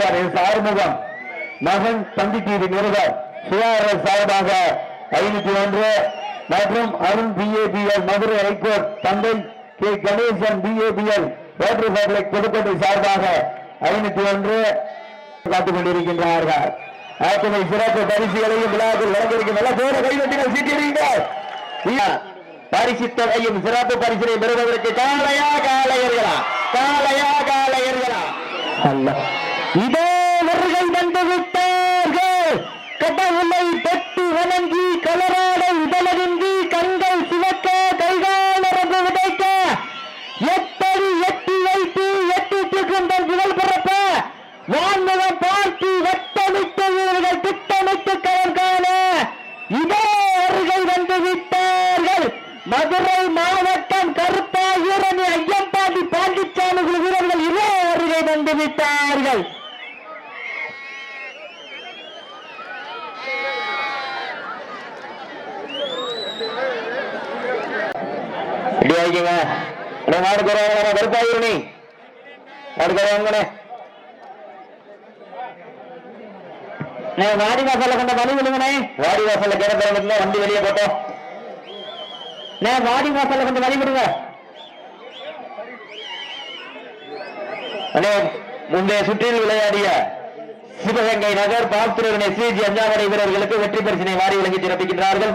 Tailor S Arumugam மகன் Thanthi TV நிருபர் சுகாதார சார்பாக ஐநூத்தி ஒன்று மற்றும் Arun BABL Madurai high court தந்தை K Ganesan BABL rotary public Pudukkottai சார்பாக ஐநூத்தி ஒன்று காத்துக் கொண்டிருக்கின்றார்கள். ஆத்துமை சிறப்பு பரிசுகளையும் விழாவில் வழங்கியிருக்கும் நல்ல பேர கைதட்டிகள் பரிசு தொகையும் சிறப்பு பரிசினை பெறுவதற்கு காலையா காலையர்களா காலையா காலையர்களா அல்ல. இதோ அவர்கள் வந்து விட்டார்கள். கடவுளை பெற்று வணங்கி கலராட உடலகின்றி கண்கள் சிவக்க கைகால் நரம்பு விதைக்க எப்படி எட்டி வைத்து எட்டிட்டு கொண்ட புகழ் பிறப்ப. வான்முகம் பார்த்து வட்டமிட்டு வீரர்கள் திட்டமிட்டு கலர் காண. இதோ அவர்கள் வந்து விட்டார்கள். மதுரை மாவட்டம் கருப்பாயூரணி ஐயம்பாண்டி பாண்டிச்சாமி வீரர்கள் இதோ அவர்கள் வந்து ரெடி ஆகிக்கங்க அண்ணே மாடு குறவாங்க நீ மாடு குறவாங்கண்ணே வாடி வாசல்ல கொண்ட வழி விடுங்கண்ணே வாடி வாசல்ல கேட வண்டி வெளியே போட்டோம். அண்ணே, வாடி வாசல்ல கொண்ட வழி விடுங்க. அண்ணே முந்தைய சுற்றில் விளையாடிய சிவகங்கை நகர் பாஸ்திரவினை சிஜி அஞ்சாவடை வீரர்களுக்கு வெற்றி பரிசினை வாரி வழங்கி சிறப்பிக்கின்றார்கள்.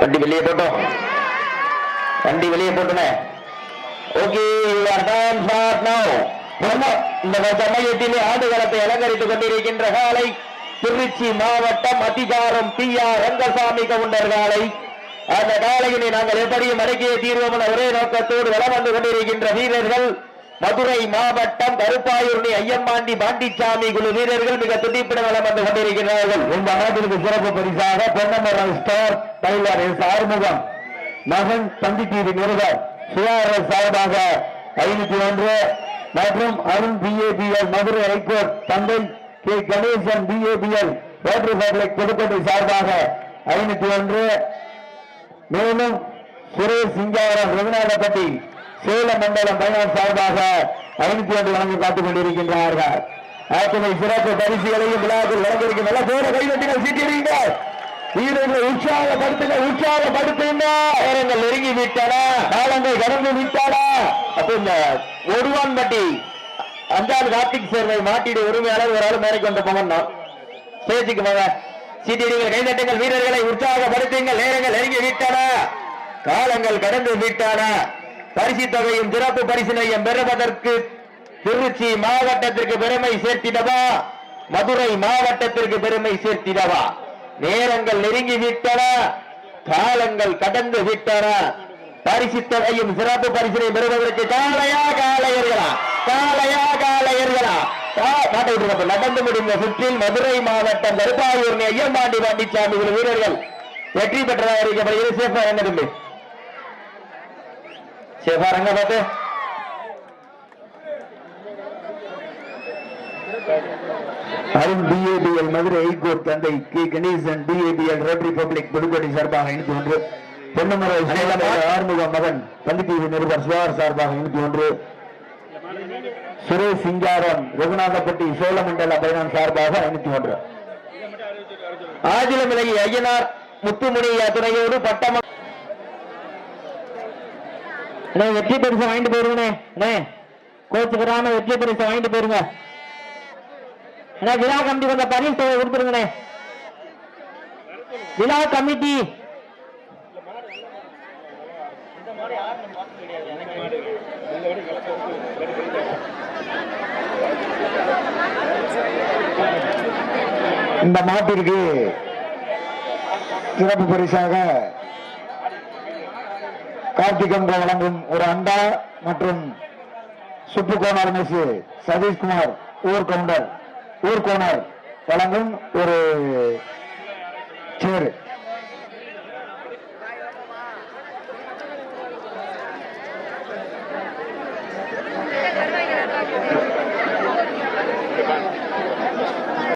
வண்டி வெளியே போட்டோம் வண்டி வெளியே போட்டுனே. ஓகே இந்த சமயத்திலே ஆடுகளத்தை அலங்கரித்துக் கொண்டிருக்கின்ற காலை திருச்சி மாவட்டம் அதிகாரம் பி ஆர் ரங்கசாமி கவுண்டர் காலை. அந்த காலையினை நாங்கள் எப்படியும் அடக்கிய தீர்வோம் என ஒரே நோக்கத்தோடு வளம் வந்து கொண்டிருக்கின்ற வீரர்கள். மதுரை மாவட்டம் கருப்பாயூர்ணி ஐயம்பாண்டி பாண்டிச்சாமி குழு வீரர்கள் மிக துடிப்பிட நலம் வந்து கொண்டிருக்கிறார்கள். இந்த நாட்டிற்கு சிறப்பு பரிசாக Ponnamaram store tailor S Arumugam மகன் தந்தி டிவி நிருபர் சுகாதார சார்பாக ஐநூத்தி ஒன்று மற்றும் Arun BABL Madurai high court தந்தை K Ganesan BABL rotary public Pudukkottai சார்பாக ஐநூத்தி ஒன்று. மேலும் சுரேஷ் சிங்காரம் ரகுநாதப்பட்டி சேலம் மண்டலம் பயணம் சார்பாக ஐநூத்தி ஒன்று வழங்கி காத்துக் கொண்டிருக்கின்றார்கள். ஆற்றுமை சிறப்பு பரிசுகளையும் விழாக்கள் வழங்கியிருக்கும் நல்ல பேர கைதட்டிகள் சீட்டிடுங்க வீரர்களை உற்சாகப்படுத்துங்க உற்சாகப்படுத்துங்க. நேரங்கள் நெருங்கி விட்டன காலங்கள் கடந்து விட்டன. அப்ப இந்த ஒருவான்பட்டி அஞ்சாவது கார்த்திக் சேர்வை மாட்டிடு உரிமையாளர் ஒரு ஆள் மேலே கொண்டு போகணும் பேச்சுக்கு போங்க சீட்டிடுங்கள் கைதட்டுங்கள் வீரர்களை உற்சாகப்படுத்துங்கள். நேரங்கள் நெருங்கி விட்டன காலங்கள் கடந்து விட்டன. பரிசு தொகையும் சிறப்பு பரிசினையும் பெறுவதற்கு திருச்சி மாவட்டத்திற்கு பெருமை சேர்த்திடவா? மதுரை மாவட்டத்திற்கு பெருமை சேர்த்திடவா? நேரங்கள் நெருங்கி விட்டன காலங்கள் கடந்து விட்டன. பரிசு தொகையும் சிறப்பு பரிசினை பெறுவதற்கு காலையா காலையர்களா காலையா காலையர்களா நடந்து முடிந்த சுற்றில் மதுரை மாவட்டம் கருப்பாயூர் ஐயம்பாண்டி பாண்டிச்சாமி வீரர்கள் வெற்றி பெற்றதாக அறிவிக்கப்படுகிறது. சேஃபா என்ன சேஃபா ரங்க பார்த்து Arun BABL Madurai high court தந்தை K Ganesan BABL rotary public Pudukkottai சார்பாக ஐநூத்தி ஒன்று பொன்னமரை ஆறுமுக மகன் பள்ளிப்பிரிவு நிருபர் சுவார் சார்பாக ஐநூத்தி ஒன்று சுரேஷ் சிங்காரம் ரகுநாதப்பட்டி சோழமண்டல பயணம் சார்பாக ஐநூத்தி ஒன்று ஆதிலமிலகி ஐயனார் முத்துமுனியா துணையோடு பட்டம அண்ணே, வெற்றி பரிசு வாங்கிட்டு போயிருங்கண்ணே. அண்ணே கோச்சுக்கிறாம வெற்றி பரிசு வாங்கிட்டு போயிருங்க. அண்ணே விழா கமிட்டி கொஞ்சம் பரிசு கொடுத்துருங்கண்ணே. விழா கமிட்டி. இந்த மாட்டிற்கு சிறப்பு பரிசாக கார்த்திகங்க வழங்கும் ஒரு அண்டா மற்றும் சுப்பு கோனார் மெஸ் சதீஷ்குமார் ஊர் கவுண்டர் ஊர் கோனார் வழங்கும் ஒரு சேர்.